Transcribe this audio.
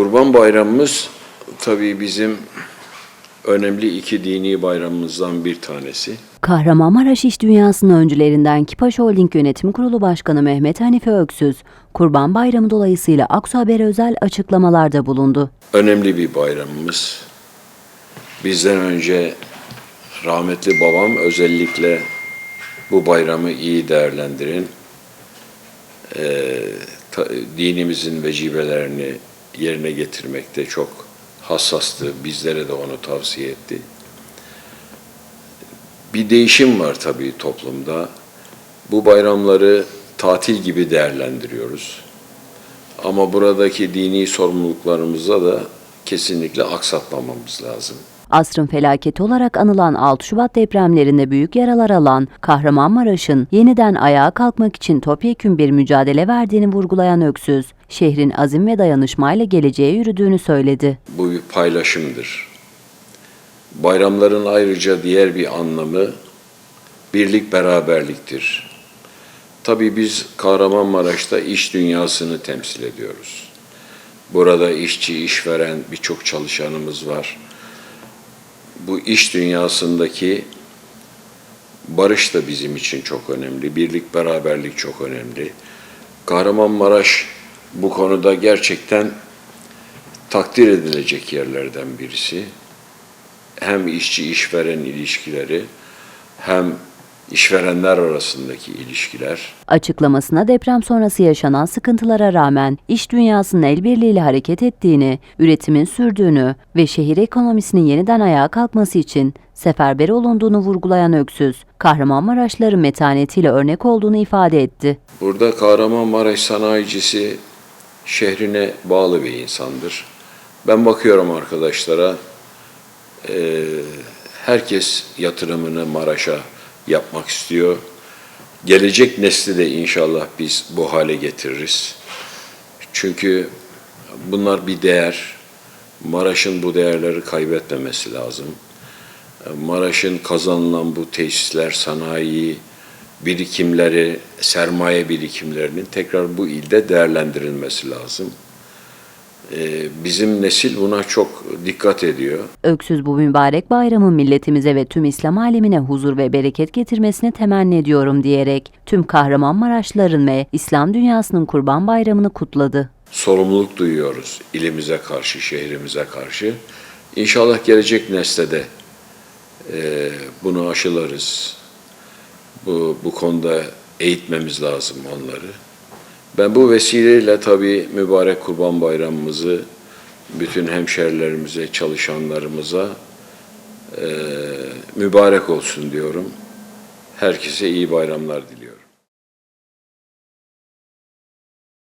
Kurban Bayramımız tabii bizim önemli iki dini bayramımızdan bir tanesi. Kahramanmaraş İş Dünyası'nın öncülerinden Kipaş Holding Yönetim Kurulu Başkanı Mehmet Hanife Öksüz, Kurban Bayramı dolayısıyla Aksu Haber'e özel açıklamalarda bulundu. Önemli bir bayramımız. Bizden önce rahmetli babam özellikle bu bayramı iyi değerlendirin, eee, ta- dinimizin vecibelerini yerine getirmekte çok hassastı. Bizlere de onu tavsiye etti. Bir değişim var tabii toplumda. Bu bayramları tatil gibi değerlendiriyoruz. Ama buradaki dini sorumluluklarımıza da kesinlikle aksatmamamız lazım. Asrın felaketi olarak anılan 6 Şubat depremlerinde büyük yaralar alan Kahramanmaraş'ın yeniden ayağa kalkmak için topyekün bir mücadele verdiğini vurgulayan Öksüz, şehrin azim ve dayanışmayla geleceğe yürüdüğünü söyledi. Bu bir paylaşımdır. Bayramların ayrıca diğer bir anlamı birlik beraberliktir. Tabii biz Kahramanmaraş'ta iş dünyasını temsil ediyoruz. Burada işçi, işveren birçok çalışanımız var. Bu iş dünyasındaki barış da bizim için çok önemli. Birlik, beraberlik çok önemli. Kahramanmaraş bu konuda gerçekten takdir edilecek yerlerden birisi. Hem işçi işveren ilişkileri hem işverenler arasındaki ilişkiler. Açıklamasına deprem sonrası yaşanan sıkıntılara rağmen iş dünyasının el birliğiyle hareket ettiğini, üretimin sürdüğünü ve şehir ekonomisinin yeniden ayağa kalkması için seferber olunduğunu vurgulayan Öksüz, Kahramanmaraşlıların metanetiyle örnek olduğunu ifade etti. Burada Kahramanmaraş sanayicisi şehrine bağlı bir insandır. Ben bakıyorum arkadaşlara, herkes yatırımını Maraş'a yapmak istiyor. Gelecek nesli de inşallah biz bu hale getiririz. Çünkü bunlar bir değer. Maraş'ın bu değerleri kaybetmemesi lazım. Maraş'ın kazanılan bu tesisler, sanayi birikimleri, sermaye birikimlerinin tekrar bu ilde değerlendirilmesi lazım. Ee, Bizim nesil buna çok dikkat ediyor. Öksüz bu mübarek bayramın milletimize ve tüm İslam alemine huzur ve bereket getirmesini temenni ediyorum diyerek tüm Kahramanmaraşlıların ve İslam dünyasının Kurban Bayramını kutladı. Sorumluluk duyuyoruz ilimize karşı, şehrimize karşı. İnşallah gelecek nesle de e, bunu aşılarız. Bu, bu konuda eğitmemiz lazım onları. Ben bu vesileyle tabii mübarek Kurban Bayramımızı bütün hemşerilerimize, çalışanlarımıza e, mübarek olsun diyorum. Herkese iyi bayramlar diliyorum.